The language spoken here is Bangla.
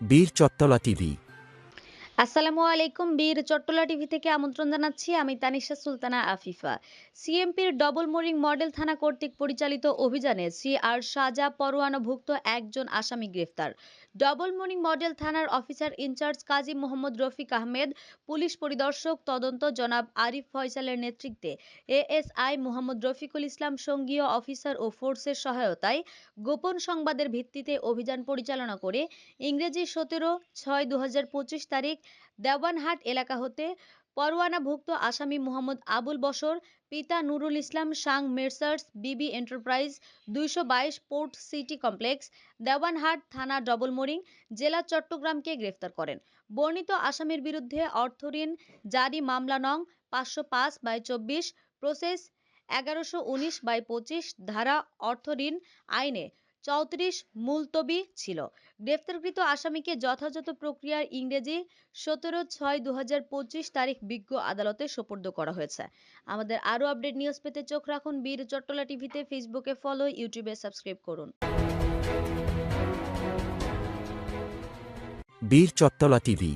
বীর চত্তলা টিভি আসসালামু আলাইকুম বীর চট্টলা টিভি থেকে আমন্ত্রণ জানাচ্ছি। আমি তানিশা সুলতানা আফিফা। সিএমপির ডবল মোরিং মডেল থানা কর্তৃক পরিচালিত অভিযানে সি আর সাজা পরোয়ানাভুক্ত একজন আসামি গ্রেফতার। ডবল মোরিং মডেল থানার officer in charge Kazi Mohammad Rafiq Ahmed, police পরিদর্শক তদন্ত জনাব আরিফ ফয়সালের নেতৃত্বে এএসআই মোহাম্মদ রফিকুল ইসলাম সঙ্গীয় অফিসার ও ফোর্সের সহায়তায় গোপন সংবাদের ভিত্তিতে অভিযান পরিচালনা করে ইংরেজি সতেরো ছয় দু তারিখ দেওয়ানহাট এলাকা হতে পরোয়ানাভুক্ত আসামি মোহাম্মদ আবুল বশর, পিতা নুরুল ইসলাম সাং মেসার্স বিবি এন্টারপ্রাইজ দুইশো বাইশ পোর্ট সিটি কমপ্লেক্স, দেওয়ানহাট থানা ডবল মোরিং, জেলা চট্টগ্রামকে গ্রেফতার করেন। বর্ণিত আসামির বিরুদ্ধে অর্থঋণ জারি মামলা নং পাঁচশো পাঁচ বাই চব্বিশ, প্রসেস এগারোশো উনিশ বাই পঁচিশ ধারা অর্থঋণ আইনে চৌত্রিশ মুলতবি ছিল। গ্রেফতারকৃত আসামিকে যথাযথ প্রক্রিয়ার ইংরেজি সতেরো ছয় দু তারিখ বিজ্ঞ আদালতে সোপর্দ করা হয়েছে। আমাদের আরও আপডেট নিউজ পেতে চোখ রাখুন বীর চট্টলা টিভিতে, ফেসবুকে ফলো, ইউটিউবে সাবস্ক্রাইব করুন। বীর চত্তলা টিভি